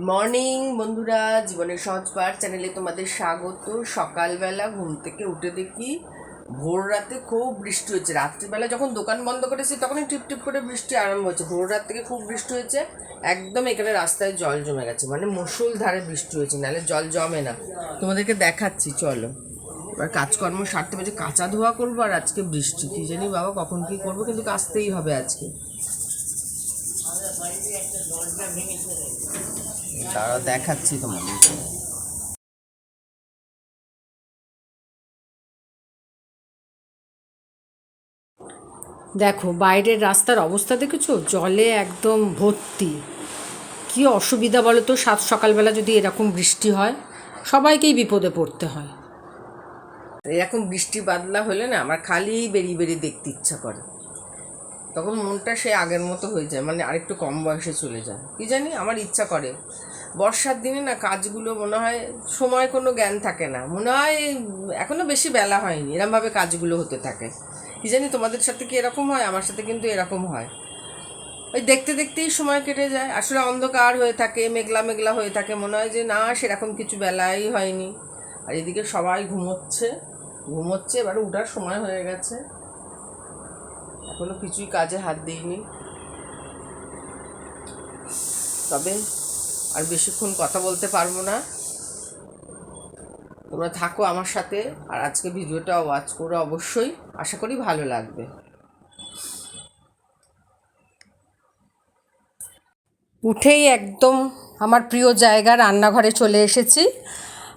Good morning বন্ধুরা। জীবনের সহজ পাঠ চ্যানেলে তোমাদের স্বাগত। সকালবেলা ঘুম থেকে উঠে দেখি ভোর রাতে খুব বৃষ্টি হচ্ছে। রাত্রিবেলা যখন দোকান বন্ধ করেছি, তখনই টিপ টিপ করে বৃষ্টি আরম্ভ হচ্ছে। ভোর রাত থেকে খুব বৃষ্টি হয়েছে একদম এখানে রাস্তায় জল জমে গেছে। মানে মুসুল ধারে বৃষ্টি হয়েছে নাহলে জল জমে না। তোমাদেরকে দেখাচ্ছি, চলো। এবার কাজকর্ম সারতে পারছি কাঁচা ধোয়া করব আর আজকে বৃষ্টি। কী জানি বাবা কখন কী করব, কিন্তু কাচতেই হবে আজকে। তারা দেখাচ্ছি তোমাদের। দেখো বাইরের রাস্তার অবস্থা দেখেছ? জলে একদম ভর্তি। কি অসুবিধা বলো তো সাত সকালবেলা যদি এরকম বৃষ্টি হয় সবাইকেই বিপদে পড়তে হয়। এরকম বৃষ্টি বাদলা হলে না আমার খালি বেরিয়ে বেরিয়ে দেখতে ইচ্ছা করে। তখন মনটা সে আগের মতো হয়ে যায় মানে আরেকটু কম বয়সে চলে যায়। কি জানি আমার ইচ্ছা করে। বর্ষার দিনে না কাজগুলো মনে হয় সময় কোনো জ্ঞান থাকে না। মনে হয় এখনও বেশি বেলা হয়নি, এরমভাবে কাজগুলো হতে থাকে। কি জানি তোমাদের সাথে কি এরকম হয়, আমার সাথে কিন্তু এরকম হয়। ওই দেখতে দেখতেই সময় কেটে যায়, আসলে অন্ধকার হয়ে থাকে, মেঘলা মেঘলা হয়ে থাকে, মনে হয় যে না, সেরকম কিছু বেলাই হয়নি। আর এদিকে সবাই ঘুমোচ্ছে ঘুমোচ্ছে, এবার উঠার সময় হয়ে গেছে। এখনও কিছুই কাজে হাত দিইনি। তবে আর বেশিক্ষণ কথা বলতে পারব না। তোমরা থাকো আমার সাথে আর আজকে ভিডিওটা ওয়াচ করো অবশ্যই আশা করি ভালো লাগবে। উঠেই একদম আমার প্রিয় জায়গা রান্নাঘরে চলে এসেছি।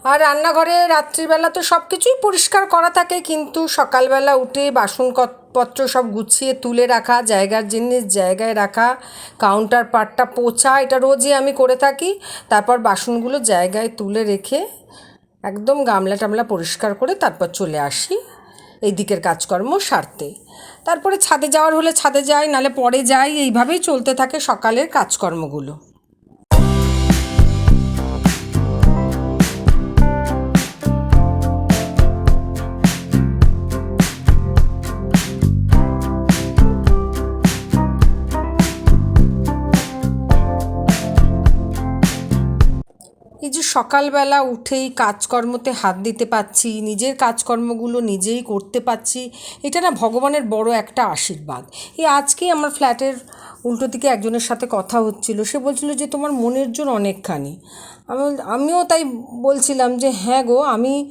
আর রান্নাঘরে রাত্রিবেলা তো সব কিছুই পরিষ্কার করা থাকে, কিন্তু সকালবেলা উঠে বাসনপত্র সব গুছিয়ে তুলে রাখা, জায়গার জিনিস জায়গায় রাখা কাউন্টার পার্টটা পোছা, এটা রোজই আমি করে থাকি। তারপর বাসনগুলো জায়গায় তুলে রেখে একদম গামলা টামলা পরিষ্কার করে তারপর চলে আসি এই দিকের কাজকর্ম সারতে। তারপরে ছাদে যাওয়ার হলে ছাদে যাই নালে পরে যাই, এইভাবেই চলতে থাকে সকালের কাজকর্মগুলো। সকালবেলা উঠেই কাজকর্মতে হাত দিতে পাচ্ছি নিজের কাজকর্মগুলো নিজেই করতে পাচ্ছি এটা না ভগবানের বড় একটা আশীর্বাদ। এই আজকেই আমার ফ্ল্যাটের উল্টো দিকে একজনের সাথে কথা হচ্ছিল, সে বলছিল যে তোমার মনের জোর অনেকখানি। আমি আমিও তাই বলছিলাম যে হ্যাঁ গো, আমি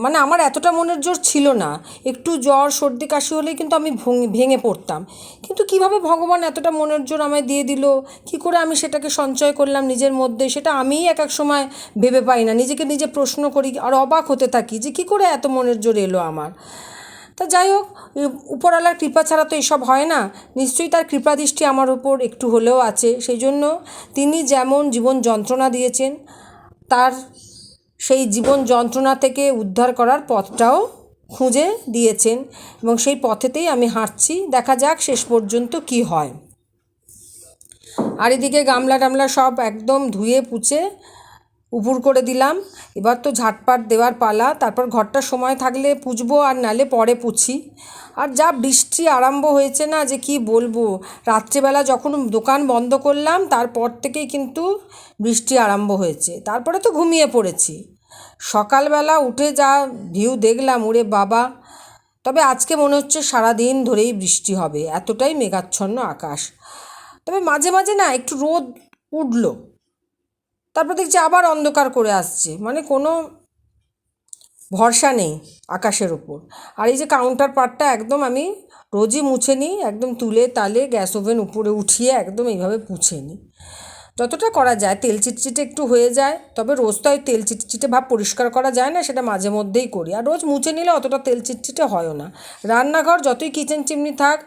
মানে আমার এতটা মনের জোর ছিল না। একটু জ্বর, সর্দি, কাশি হলেই কিন্তু আমি ভঙে- পড়তাম। কিন্তু কীভাবে ভগবান এতটা মনের জোর আমায় দিয়ে দিল? কি করে আমি সেটাকে সঞ্চয় করলাম নিজের মধ্যে? সেটা আমিই এক এক সময় ভেবে পাই না। নিজেকে নিজে প্রশ্ন করি আর অবাক হতে থাকি যে কি করে এত মনের জোর এলো আমার? তা যাই হোক উপরওয়ালার কৃপা ছাড়া তো এসব হয় না। নিশ্চয়ই তার কৃপা দৃষ্টি আমার উপর একটু হলেও আছে। সেই জন্য তিনি যেমন জীবন যন্ত্রণা দিয়েছেন, তার সেই জীবন যন্ত্রণা থেকে উদ্ধার করার পথটাও খুঁজে দিয়েছেন এবং সেই পথেতেই আমি হাঁটছি। দেখা যাক শেষ পর্যন্ত কি হয়। আর এদিকে গামলা টামলা সব একদম ধুয়ে পুছে উপুর করে দিলাম। এবার তো ঝাটপাট দেওয়ার পালা। তারপর ঘরটা সময় থাকলে পুছবো আর নালে পরে পুছি। আর যা বৃষ্টি আরম্ভ হয়েছে না যে কি বলব। রাত্রেবেলা যখন দোকান বন্ধ করলাম, তারপর থেকেই কিন্তু বৃষ্টি আরম্ভ হয়েছে। তারপরে তো ঘুমিয়ে পড়েছি। সকালবেলা উঠে যা ভিউ দেখলাম, ওরে বাবা! তবে আজকে মনে হচ্ছে সারাদিন ধরেই বৃষ্টি হবে। এতটাই মেঘাচ্ছন্ন আকাশ। তবে মাঝে মাঝে না একটু রোদ উঠল। তারপর দেখছি আবার অন্ধকার করে আসছে। মানে কোনো ভরসা নেই আকাশের ওপর আর এই যে কাউন্টার পার্টটা একদম আমি রোজই মুছে নিই, একদম তুলে তালে গ্যাস ওভেন উপরে উঠিয়ে একদম এইভাবে পুছে নিই। যতটা করা যায়, তেল চিটচিটে একটু হয়ে যায়, তবে রোজ তো তেল চিটচিটে ভাব পরিষ্কার করা যায় না, সেটা মাঝে মধ্যেই করি। আর রোজ মুছে নিলে অতটা তেল চিটচিটে হয়ও না। রান্নাঘর যতই কিচেন চিমনি থাক,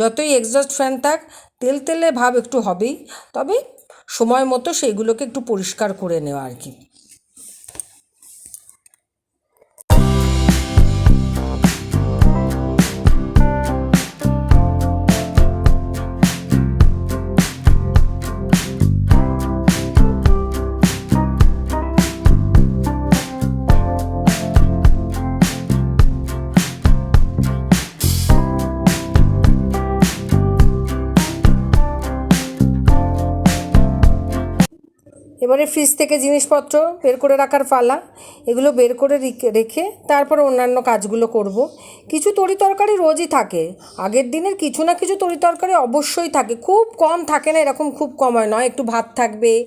যতই এক্সস্ট ফ্যান থাক, তেল তেলে ভাব একটু হবেই। তবে সময় মতো সেইগুলোকে একটু পরিষ্কার করে নেওয়া আর কি। এবারে ফ্রিজ থেকে জিনিসপত্র বের করে রাখার পালা, এগুলো বের করে রিখে- তারপর অন্যান্য কাজগুলো করব। কিছু তরি তরকারি রোজই থাকে। আগের দিনের কিছু না কিছু তরি তরকারি অবশ্যই থাকে। খুব কম থাকে না, এরকম খুব কম হয়। নয়, একটু ভাত থাকবে,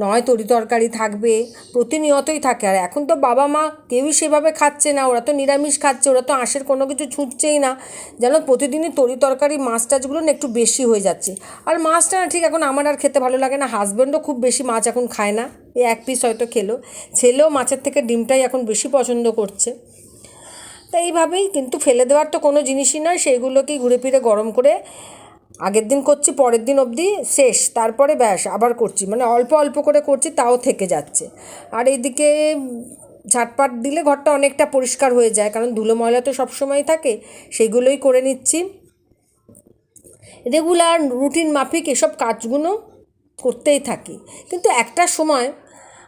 নয়, তরি তরকারি থাকবে, প্রতিনিয়তই থাকে। আর এখন তো বাবা মা কেউই সেভাবে খাচ্ছে না, ওরা তো নিরামিষ খাচ্ছে, ওরা তো আঁশের কোনো কিছু ছুটছেই না। যেন প্রতিদিনই তরি তরকারি, মাছ টাছগুলো না একটু বেশি হয়ে যাচ্ছে। আর মাছটা না ঠিক এখন আমার আর খেতে ভালো লাগে না হাজব্যান্ডও খুব বেশি মাছ এখন খায় না এই এক পিস হয়তো খেলো। ছেলেও মাছের থেকে ডিমটাই এখন বেশি পছন্দ করছে। তো এইভাবেই কিন্তু ফেলে দেওয়ার তো কোনো জিনিসই নয়, সেইগুলোকেই ঘুরে ফিরে গরম করে আগের দিন করছি, পরের দিন অবধি শেষ, তারপরে ব্যাস, আবার করছি। মানে অল্প অল্প করে করছি, তাও থেকে যাচ্ছে। আর এইদিকে ঝাটপাট দিলে ঘরটা অনেকটা পরিষ্কার হয়ে যায়, কারণ ধুলো ময়লা তো সবসময়ই থাকে সেগুলোই করে নিচ্ছি। রেগুলার রুটিন মাফিক এসব কাজগুলো করতেই থাকি। কিন্তু একটা সময়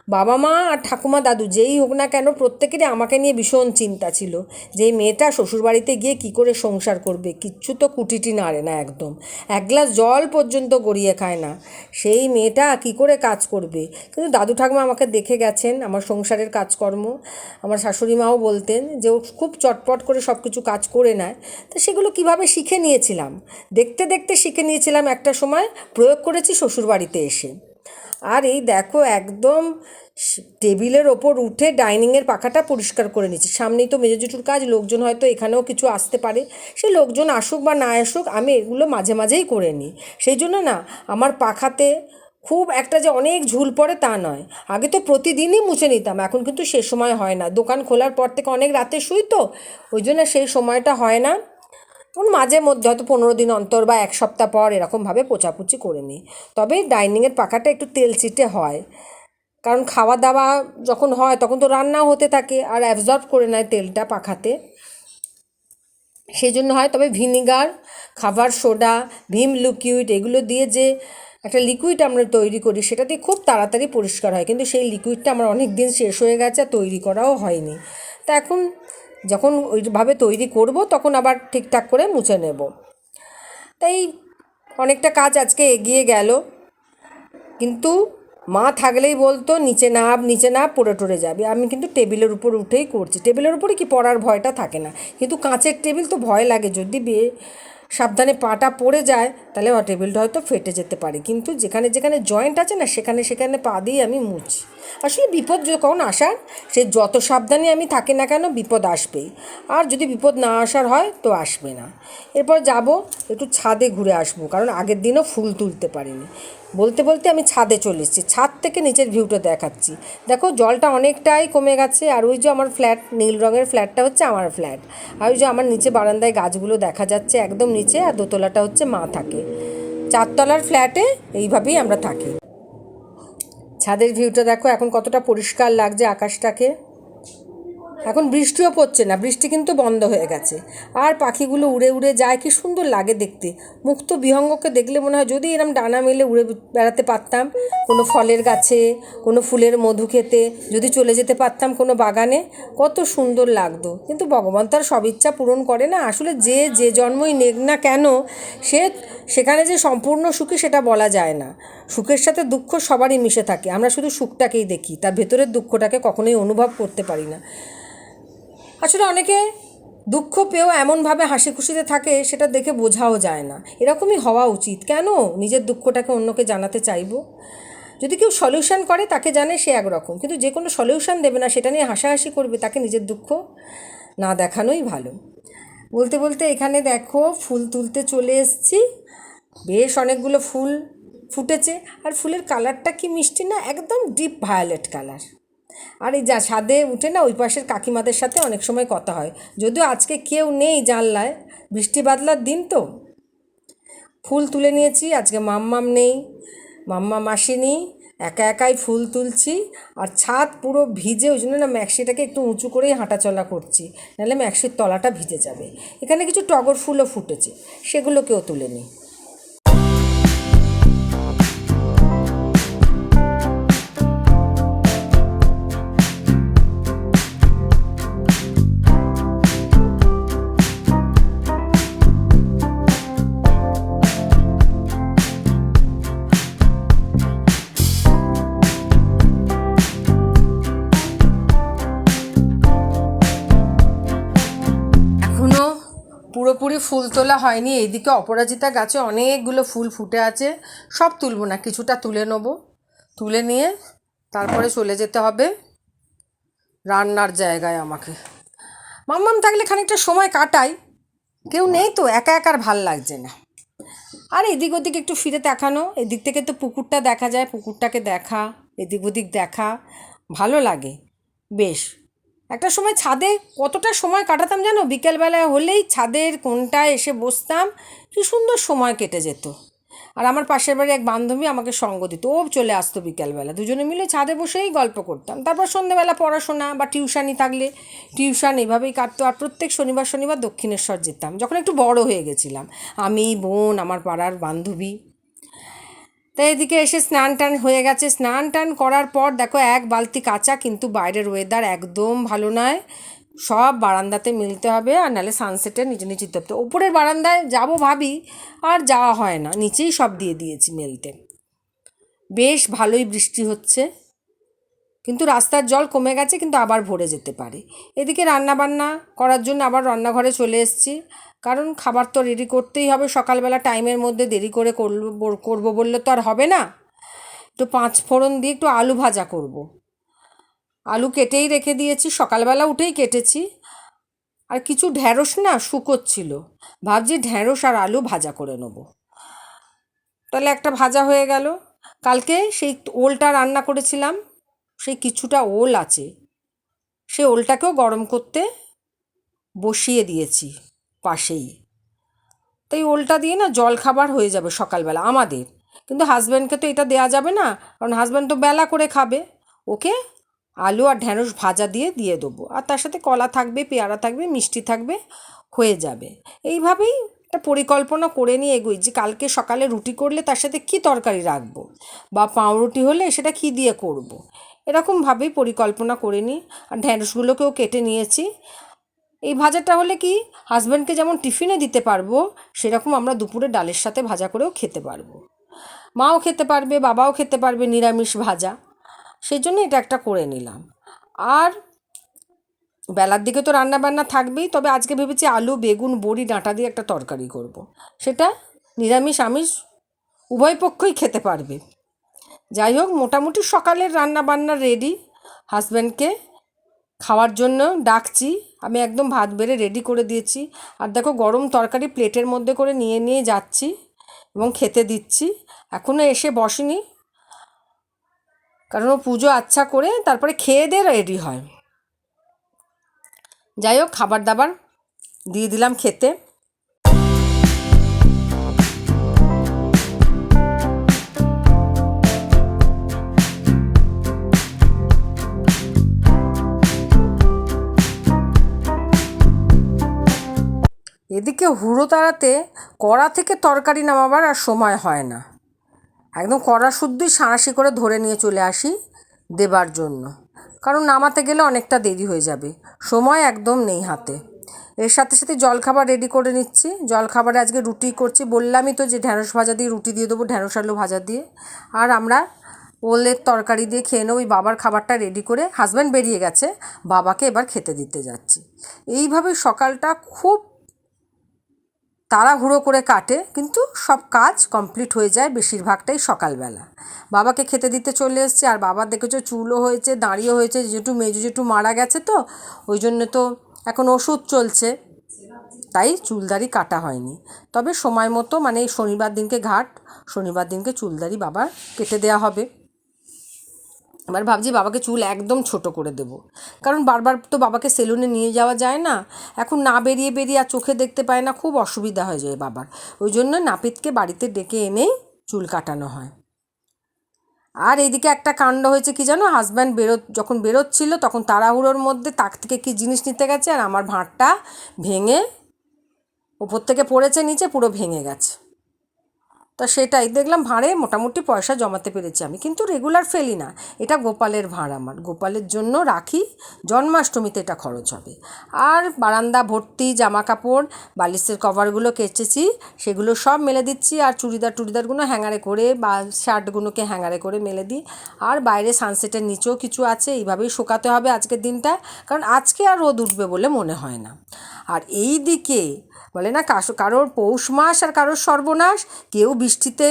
বাবা মা আর ঠাকুমা দাদু যেই হোক না কেন প্রত্যেকেরই আমাকে নিয়ে ভীষণ চিন্তা ছিল যে এই মেয়েটা শ্বশুরবাড়িতে গিয়ে কি করে সংসার করবে? কিচ্ছু তো কুটিটি নাড়ে না একদম। এক গ্লাস জল পর্যন্ত গড়িয়ে খায় না। সেই মেয়েটা কি করে কাজ করবে? কিন্তু দাদু ঠাকুমা আমাকে দেখে গেছেন, আমার সংসারের কাজকর্ম। আমার শাশুড়ি মাও বলতেন যে ও খুব চটপট করে সব কিছু কাজ করে নেয়। তো সেগুলো কীভাবে শিখে নিয়েছিলাম? দেখতে দেখতে শিখে নিয়েছিলাম একটা সময়, প্রয়োগ করেছি শ্বশুরবাড়িতে এসে। আর এই দেখো একদম টেবিলের ওপর উঠে ডাইনিংয়ের পাখাটা পরিষ্কার করে নিচ্ছি। সামনেই তো মেজো জুটুর কাজ, লোকজন হয়তো এখানেও কিছু আসতে পারে। সে লোকজন আসুক বা না আসুক, আমি এগুলো মাঝে মাঝেই করে নিই। সেই জন্য না, আমার পাখাতে খুব একটা যে অনেক ঝুল পড়ে তা নয়। আগে তো প্রতিদিনই মুছে নিতাম, এখন কিন্তু সে সময় হয় না। দোকান খোলার পর থেকে অনেক রাতে শুই তো, ওই জন্য সেই সময়টা হয় না। তখন মাঝে মধ্যে হয়তো পনেরো দিন অন্তর বা এক সপ্তাহ পর এরকমভাবে পোচাপুচি করে নিই। তবে ডাইনিংয়ের পাখাটা একটু তেল চিটে হয়। কারণ খাওয়া দাওয়া যখন হয় তখন তো রান্নাও হতে থাকে আর অ্যাবজর্ব করে নেয় তেলটা পাখাতে। সেই জন্য হয়, তবে ভিনিগার, খাবার সোডা, ভিম লিকুইড এগুলো দিয়ে যে একটা লিকুইড আমরা তৈরি করি সেটা দিয়ে খুব তাড়াতাড়ি পরিষ্কার হয়। কিন্তু সেই লিকুইডটা আমার অনেক দিন শেষ হয়ে গেছে তৈরি করাও হয়নি। তা এখন যখন ওইভাবে তৈরি করব, তখন আবার ঠিকঠাক করে মুছে নেব। তাই অনেকটা কাজ আজকে এগিয়ে গেল। কিন্তু মা থাকলেই বলতো, নিচে নাপ নিচে নাপ পড়ে টরে যাবে। আমি কিন্তু টেবিলের উপর উঠেই করছি। টেবিলের উপরে কি পড়ার ভয়টা থাকে না। কিন্তু কাঁচের টেবিল তো ভয় লাগে। যদি বে সাবধানে পাটা পড়ে যায়, তাহলে টেবিলটা হয়তো ফেটে যেতে পারে। কিন্তু যেখানে যেখানে জয়েন্ট আছে না, সেখানে সেখানে পা দিয়ে আমি মুছি। আসলে বিপদ যখন আসার? সে যত সাবধানে আমি থাকি না কেন, বিপদ আসবেই। আর যদি বিপদ না আসার হয়, তো আসবে না। এরপর যাব, একটু ছাদে ঘুরে আসব, কারণ আগের দিনও ফুল তুলতে পারিনি। বলতে বলতে আমি ছাদে চলে এসেছি। ছাদ থেকে নিচের ভিউটা দেখাচ্ছি। দেখো, জলটা অনেকটাই কমে গেছে আর ওই যে আমার ফ্ল্যাট নীল রঙের ফ্ল্যাটটা হচ্ছে আমার ফ্ল্যাট আর ওই যে আমার নিচে বারান্দায় গাছগুলো দেখা যাচ্ছে একদম নিচে আর দোতলাটা হচ্ছে মা থাকে। চারতলার ফ্ল্যাটে এইভাবেই আমরা থাকি। ছাদের ভিউটা দেখো, এখন কতটা পরিষ্কার লাগছে আকাশটাকে। এখন বৃষ্টিও পড়ছে না, বৃষ্টি কিন্তু বন্ধ হয়ে গেছে। আর পাখিগুলো উড়ে উড়ে যায়, কি সুন্দর লাগে দেখতে। মুক্ত বিহঙ্গকে দেখলে মনে হয় যদি এরম ডানা মেলে উড়ে বেড়াতে পারতাম, কোনো ফলের গাছে, কোনো ফুলের মধু খেতে, যদি চলে যেতে পারতাম কোনো বাগানে, কত সুন্দর লাগতো। কিন্তু ভগবান তার সব ইচ্ছা পূরণ করে না। আসলে যে যে জন্মই নেক না কেন, সে, সেখানে যে সম্পূর্ণ সুখী সেটা বলা যায় না। সুখের সাথে দুঃখ সবারই মিশে থাকে। আমরা শুধু সুখটাকেই দেখি, তার ভেতরের দুঃখটাকে কখনোই অনুভব করতে পারি না। আসলে অনেকে দুঃখ পেয়েও এমনভাবে হাসি খুশিতে থাকে, সেটা দেখে বোঝাও যায় না। এরকমই হওয়া উচিত। কেন নিজের দুঃখটাকে অন্যকে জানাতে চাইব? যদি কেউ সলিউশন করে, তাকে জানে সে একরকম। কিন্তু যে কোনো সলিউশন দেবে না, সেটা নিয়ে হাসাহাসি করবে, তাকে নিজের দুঃখ না দেখানোই ভালো। বলতে বলতে এখানে দেখো, ফুল তুলতে চলে এসেছি। বেশ অনেকগুলো ফুল ফুটেছে। আর ফুলের কালারটা কি মিষ্টি না? একদম ডিপ ভায়োলেট কালার। আর এই যা, ছাদে উঠে না ওই পাশের কাকিমাদের সাথে অনেক সময় কথা হয়। যদিও আজকে কেউ নেই জানলায়, বৃষ্টি বাদলার দিন তো। ফুল তুলে নিয়েছি, আজকে মাম্মাম নেই, মাম্মাম আসেনি, একা একাই ফুল তুলছি, আর ছাদ পুরো ভিজে, ওই জন্য না ম্যাক্সিটাকে একটু উঁচু করেই হাঁটাচলা করছি, নাহলে ম্যাক্সির তলাটা ভিজে যাবে। এখানে কিছু টগর ফুলও ফুটেছে, সেগুলোকেও তুলে নিই। ফুল তোলা হয়নি, এইদিকে অপরাজিতা গাছে অনেকগুলো ফুল ফুটে আছে, সব তুলবো না, কিছুটা তুলে নেব। তুলে নিয়ে তারপরে চলে যেতে হবে রান্নার জায়গায় আমাকে। মাম্মাম থাকলে খানিকটা সময় কাটাই। কেউ নেই তো, একা একার ভালো লাগছে না। আর এদিক ওদিক একটু ফিরে দেখানো এদিক থেকে তো পুকুরটা দেখা যায়, পুকুরটাকে দেখা, এদিক ওদিক দেখা, ভালো লাগে। বেশ। একটা সময় ছাদে কতটা সময় কাটাতাম জানো? বিকেলবেলায় হলেই ছাদের কোনটায় এসে বসতাম, কি সুন্দর সময় কেটে যেত। আর আমার পাশের বাড়ি এক বান্ধবী আমাকে সঙ্গ দিত, ও চলে আসতো বিকেলবেলা। দুজনে মিলে ছাদে বসেই গল্প করতাম। তারপর সন্ধেবেলা পড়াশোনা বা টিউশানি থাকলে টিউশন এভাবেই কাটতো, আর প্রত্যেক শনিবার শনিবার দক্ষিণেশ্বর যেতাম। যখন একটু বড় হয়ে গেছিলাম, আমি, বোন, আমার পাড়ার বান্ধবী তাই এদিকে এসে স্নান টান হয়ে গেছে। স্নান টান করার পর দেখো এক বালতি কাঁচা, কিন্তু বাইরের ওয়েদার একদম ভালো নয়। সব বারান্দাতে মিলতে হবে আর নাহলে সানসেটে নিচে নিচে যেতে হবে উপরের বারান্দায় যাব ভাবি, আর যাওয়া হয় না। নিচেই সব দিয়ে দিয়েছি মেলতে। বেশ ভালোই বৃষ্টি হচ্ছে। কিন্তু রাস্তার জল কমে গেছে, কিন্তু আবার ভরে যেতে পারে। এদিকে রান্না বান্না করার জন্য আবার রান্নাঘরে চলে এসেছি। কারণ খাবার তো রেডি করতেই হবে, সকালবেলা টাইমের মধ্যে দেরি করে করব করব বললে তো আর হবে না। একটু পাঁচ ফোড়ন দিয়ে একটু আলু ভাজা করব। আলু কেটেই রেখে দিয়েছি, সকালবেলা উঠেই কেটেছি। আর কিছু ঢ্যাঁড়স না, শুকোচ্ছিল। ভাবছি ঢ্যাঁড়স আর আলু ভাজা করে নেব। তাহলে একটা ভাজা হয়ে গেল। কালকে সেই ওলটা রান্না করেছিলাম, সেই কিছুটা ওল আছে। সেই ওলটাকেও গরম করতে বসিয়ে দিয়েছি। পাশেই। তাই ওলটা দিয়ে না জল খাবার হয়ে যাবে সকালবেলা, আমাদের। কিন্তু হাজব্যান্ডকে তো এটা দেওয়া যাবে না, কারণ হাজব্যান্ড তো বেলা করে খাবে। ওকে আলু আর ঢ্যাঁড়স ভাজা দিয়ে দিয়ে দেবো। আর তার সাথে কলা থাকবে, পেয়ারা থাকবে, মিষ্টি থাকবে, হয়ে যাবে। এইভাবেই একটা পরিকল্পনা করে নিয়ে এগোই যে কালকে সকালে রুটি করলে তার সাথে কী তরকারি রাখব? বা পাউরুটি হলে সেটা কী দিয়ে করব। এরকমভাবেই পরিকল্পনা করে নিই। আর ঢ্যাঁড়সগুলোকেও কেটে নিয়েছি। এই ভাজাটা হলে কি হাজব্যান্ডকে যেমন টিফিনে দিতে পারব, সেরকম আমরা দুপুরে ডালের সাথে ভাজা করেও খেতে পারব। মাও খেতে পারবে, বাবাও খেতে পারবে নিরামিষ ভাজা। সেই জন্য এটা একটা করে নিলাম। আর বেলার দিকে তো রান্না বান্না থাকবেই, তবে আজকে ভেবেছি আলু, বেগুন, বড়ি, ডাঁটা দিয়ে একটা তরকারি করব। সেটা নিরামিষ, আমিষ উভয় পক্ষই খেতে পারবে। যাই হোক, মোটামুটি সকালের রান্না বান্না রেডি হাজব্যান্ডকে খাওয়ার জন্য ডাকছি। আমি একদম ভাত বেড়ে রেডি করে দিয়েছি। আর দেখো গরম তরকারি প্লেটের মধ্যে করে নিয়ে নিয়ে যাচ্ছি এবং খেতে দিচ্ছি। এখনও এসে বসেনি। কারণ ও পুজো আচ্ছা করে তারপরে খেয়ে দিয়ে রেডি হয়। যাই হোক, খাবার দাবার দিয়ে দিলাম খেতে। হুড়ো তাড়াতে কড়া থেকে তরকারি নামাবার আর সময় হয় না। একদম কড়া শুদ্ধই সাঁড়াশি করে ধরে নিয়ে চলে আসি দেবার জন্য। কারণ নামাতে গেলে অনেকটা দেরি হয়ে যাবে। সময় একদম নেই হাতে। এর সাথে সাথে জলখাবার রেডি করে নিচ্ছি। জলখাবারে আজকে রুটি করছি। বললামই তো যে ঢ্যাঁড়স ভাজা দিয়ে রুটি দিয়ে দেবো ঢ্যাঁড়স আলু ভাজা দিয়ে। আর আমরা ওলের তরকারি দিয়ে খেয়ে নেব। ওই বাবার খাবারটা রেডি করে হাজব্যান্ড বেরিয়ে গেছে। বাবাকে এবার খেতে দিতে যাচ্ছি। এইভাবে সকালটা খুব তাড়াহুড়ো করে কাটে, কিন্তু সব কাজ কমপ্লিট হয়ে যায় বেশিরভাগটাই সকালবেলা। বাবাকে খেতে দিতে চলে এসছে, আর বাবার দেখেছ চুলও হয়েছে দাঁড়িয়ে হয়েছে যেটু মেজু যেটু মারা গেছে তো, ওই জন্য তো এখন ওষুধ চলছে। তাই চুলদারি কাটা হয়নি। তবে সময় মতো মানে শনিবার দিনকে ঘাট, শনিবার দিনকে চুলদারি বাবার কেটে দেওয়া হবে। এবার ভাবছি বাবাকে চুল একদম ছোট করে দেব। কারণ বারবার তো বাবাকে সেলুনে নিয়ে যাওয়া যায় না। এখন না বেরিয়ে বেরিয়ে আর চোখে দেখতে পায় না, খুব অসুবিধা হয়ে যায় বাবার। ওই জন্য নাপিতকে বাড়িতে ডেকে এনেই চুল কাটানো হয়। আর এইদিকে একটা কাণ্ড হয়েছে কি জানো? হাজব্যান্ড বেরো যখন বেরোচ্ছিল তখন তাড়াহুড়োর মধ্যে তাক থেকে কি জিনিস নিতে গেছে আর আমার ভাঁড়টা ভেঙে ওপর থেকে পড়েছে, নিচে পুরো ভেঙে গেছে। তা সেটাই। দেখলাম ভাঁড়ে মোটামুটি পয়সা জমাতে পেরেছি আমি, কিন্তু রেগুলার ফেলি না। এটা গোপালের ভাঁড় আমার। গোপালের জন্য রাখি, জন্মাষ্টমীতে এটা খরচ হবে। আর বারান্দা, ভর্তি জামা কাপড় বালিশের কভারগুলো কেচেছি, সেগুলো সব মেলে দিচ্ছি আর চুড়িদার টুড়িদারগুলো হ্যাঙ্গারে করে বা শার্টগুলোকে হ্যাঙ্গারে করে মেলে দিই। আর বাইরে সানসেটের নিচেও কিছু আছে, এইভাবেই শুকাতে হবে আজকের দিনটা, কারণ আজকে আর রোদ উঠবে বলে মনে হয় না। আর এই দিকে বলে না কারোর পৌষ মাস আর কারোর সর্বনাশ, কেউ বৃষ্টিতে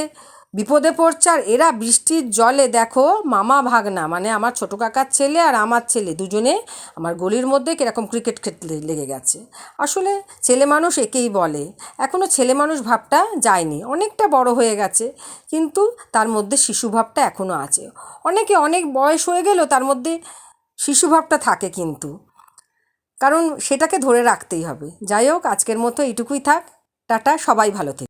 বিপদে পড়ছে আর এরা বৃষ্টির জলে, দেখো, মামা ভাগনা মানে আমার ছোটো কাকার ছেলে আর আমার ছেলে, দুজনে আমার গলির মধ্যে কীরকম ক্রিকেট খেলতে লেগে গেছে। আসলে ছেলে মানুষ একেই বলে। এখনও ছেলে মানুষ ভাবটা যায়নি, অনেকটা বড় হয়ে গেছে, কিন্তু তার মধ্যে শিশু ভাবটা এখনও আছে। অনেকে অনেক বয়স হয়ে গেলেও তার মধ্যে শিশু ভাবটা থাকে কিন্তু। কারণ সেটাকে ধরে রাখতেই হবে। যাই হোক, আজকের মতো এইটুকুই থাক। টাটা, সবাই ভালো থেকে।